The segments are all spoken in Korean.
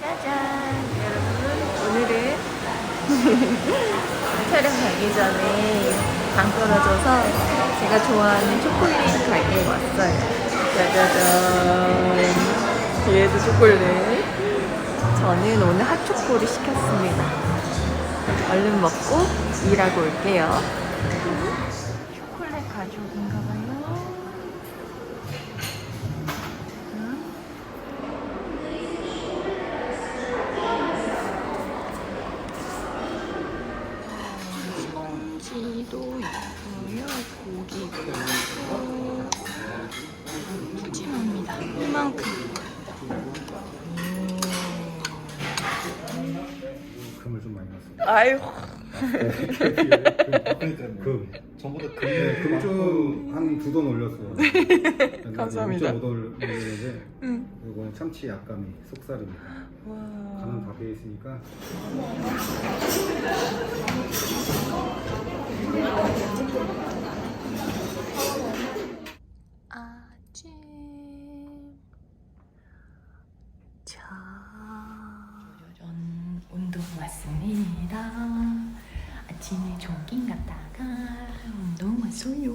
짜잔 여러분. 오늘은 촬영 가기 전에 당 떨어져서 제가 좋아하는 초콜릿 가게에 왔어요. 짜자잔. 뒤에도 초콜릿. 저는 오늘 핫초코를 시켰습니다. 얼른 먹고 일하고 올게요 초콜릿 가족인가봐요 참치도 있고요. 고기도 있고 푸짐합니다. 이만큼. 금을 좀 많이 넣었습니다. 아유. 금. 전보다 금. 금좀 한 두 돈 올렸어요. 감사합니다. 5돈 올렸는데 응. 이거 참치 약감이 속살입니다. 간은 다 배어 있으니까 아침. 자. 전 운동 왔습니다. 아침에 조깅 갔다가 운동 왔어요.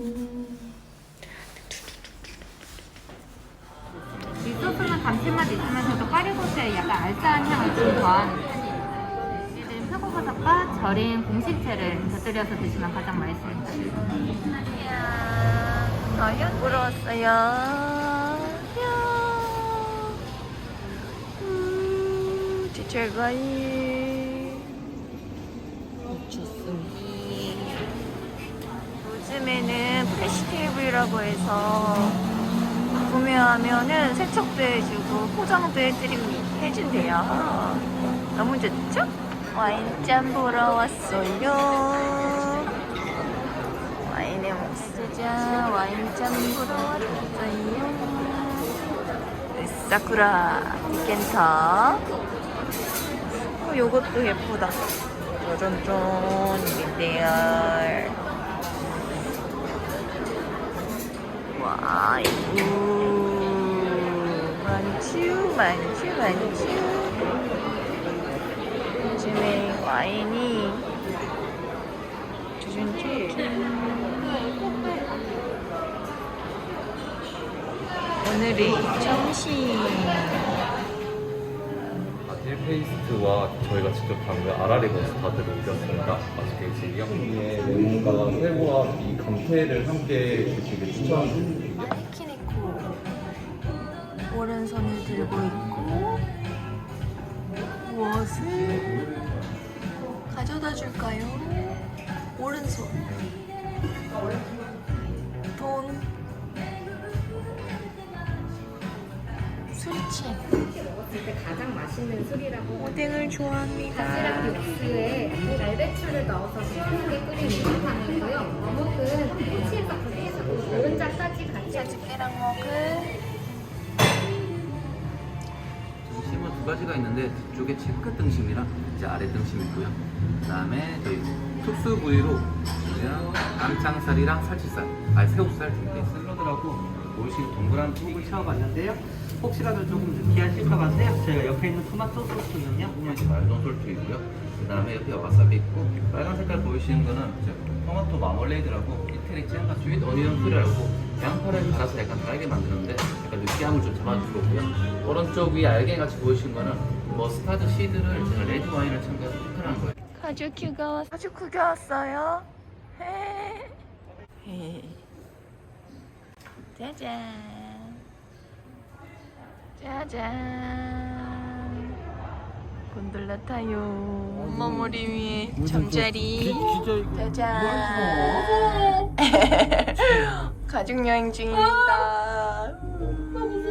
이 소스는 감칠맛 있으면서도 파리고추의 약간 알싸한 향을 좀 더하는 편이에요. 이들은 표고버섯과 절인 공식채를 곁들여서 드시면 가장 맛있습니다. 과연 보러 왔어요. 야. 음, 제철과일. 미쳤습니다. 요즘에는 베시테이블이라고 해서 구매하면은 세척도 해주고 포장도 해드립니다. 해준대요. 너무 좋죠? 와인잔 보러 왔어요. 와인에 먹쓰자 와인잔 보러 왔어요. 사쿠라 디켄터. 어, 요것도 예쁘다. 짜잔짠 이인데요 와, 이거 많쥬, 많쥬, 많쥬. 요즘에 와인이 오늘의 점심 페이스트와 저희가 직접 담근 아라리 머스타드를 올렸습니다. 맛있게 드시고요. 예, 레몬과 새우와 이 감태를 함께 드시길 추천드립니다. 키네코 오른손을 들고 있고 무엇을 가져다 줄까요? 오른손 돈 술책 먹었을 때 가장 맛있는 술이라고 오뎅을 좋아합니다 바지락 육수에 날배추를 넣어서 시원하게 끓인 우동탕이고요. 어묵은 꼬치에서 불리고 노른자까지 같이 짜집게랑 먹을 등심은 두 가지가 있는데 뒤쪽에 채끝 등심이랑 이제 아래 등심 있고요. 그다음에 저희 특수 부위로 깜장살이랑 살치살, 아 새우살 준비. 샐러드라고 보이시 동그란 톡을 채워봤는데요. 혹시라도 조금 느끼하실 것 같아요. 저희가 옆에 있는 토마토 소스는요. 이제 말돈 솔트이고요. 그 다음에 옆에 와사비 있고 빨간 색깔 보이시는 거는 이제 토마토 마멀레이드라고 이태리 잼과 스윗 어니언 프리라고 양파를 갈아서 약간 달게 만드는데 약간 느끼함을 좀 잡아줄 거고요. 오른쪽 위에 알갱이 같이 보이시는 거는 머스타드 시드를 제가 레드 와인을 첨가해서 피클한 거예요. 가족 휴가 왔 가족 휴가 왔어요. 헤. 헤. 짜잔. 짜잔. 곤돌라 타요. 엄마 머리 위에 잠자리. 짜잔. 가족 여행 중입니다.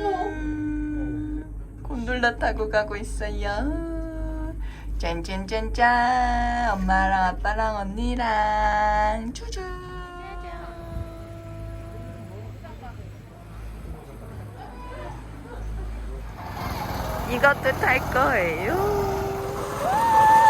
음, 곤돌라 타고 가고 있어요. 짠짠짠짠. 엄마랑 아빠랑 언니랑 쭈쭈. 이것도 탈 거예요. 아,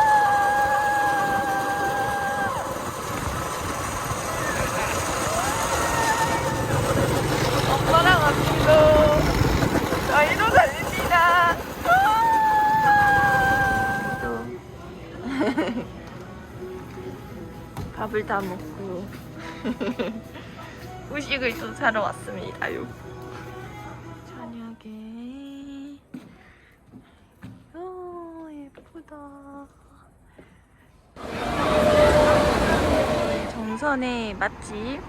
밥을 다 먹고 후식을 좀 사러 왔습니다요. 정선의 맛집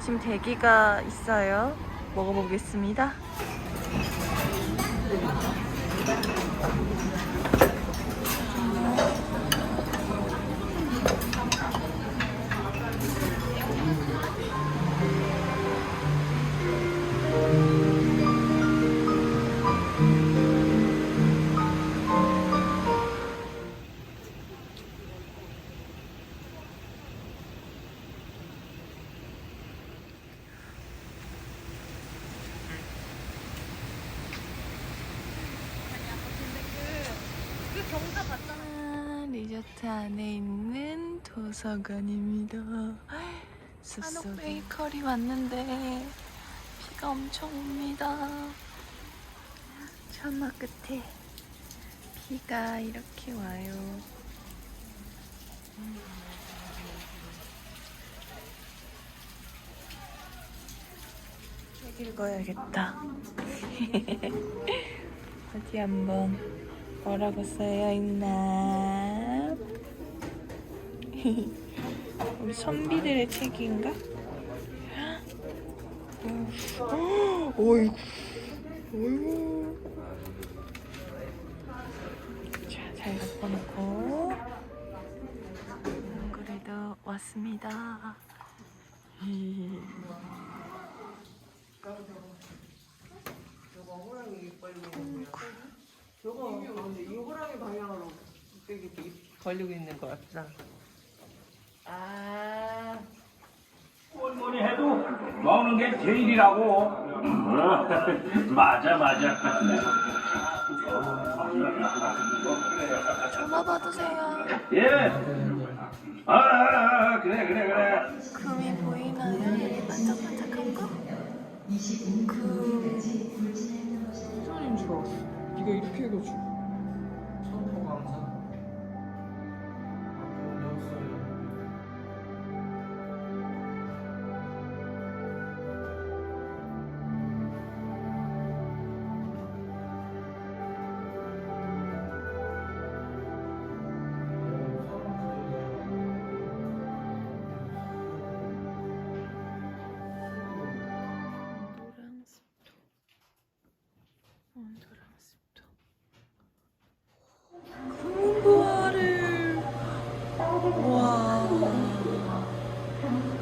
지금 대기가 있어요. 먹어보겠습니다. 아, 리조트 안에 있는 도서관입니다. 숲속 베이커리 왔는데 비가 엄청 옵니다. 천막 끝에 비가 이렇게 와요. 음. 책 읽어야겠다. 어디 한번 뭐라고 써여 있나? 우리 선비들의 책인가? 어이구, 어이구. 자, 잘 덮어놓고. 안 그래도 왔습니다. 걸리고 있는 것 같다. 아. 뭘 뭐니 해도 먹는 게 제일이라고. 음. 맞아 맞아. 엄마 받으세요. 예. 아, 아, 아, 아, 그래 그래 그래. 금이 보이나요? 반짝반짝한 거? 그... 무슨 소리인 줄 알았어. 네가 이렇게 해가지고. Mm-hmm.